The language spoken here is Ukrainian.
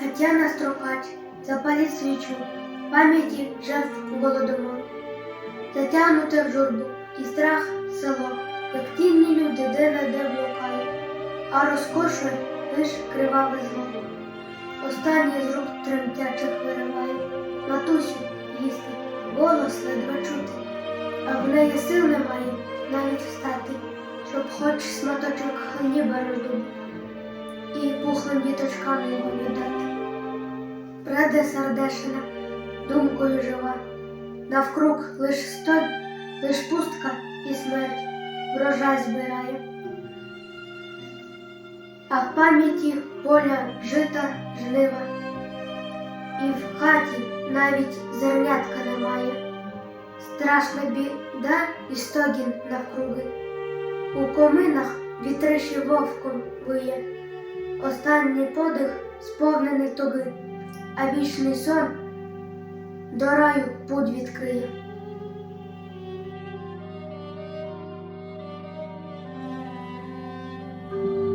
Тетяна Строкач, запаліть свічу, пам'яті жертв голодомору. Затягнуте в журбу і страх село, як тінні люди де-не-де блукають, а розкошує лиш криваве зло. Останні з рук тремтячих вириває, матусю їсти, голос ледве чути, а в неї сил немає навіть встати, щоб хоч сматочок хліба роздобути і пухлим діточкам його віддати. Преде сердешина, думкою жива, навкруг лиш сто, лиш пустка і смерть врожай збирає. А в пам'яті поля жита жнива, і в хаті навіть зернятка немає. Страшна біда і стогін навкруги. У коминах вітриші вовком виє. Останній подих сповнений туги, а вічний сон до раю путь відкриє.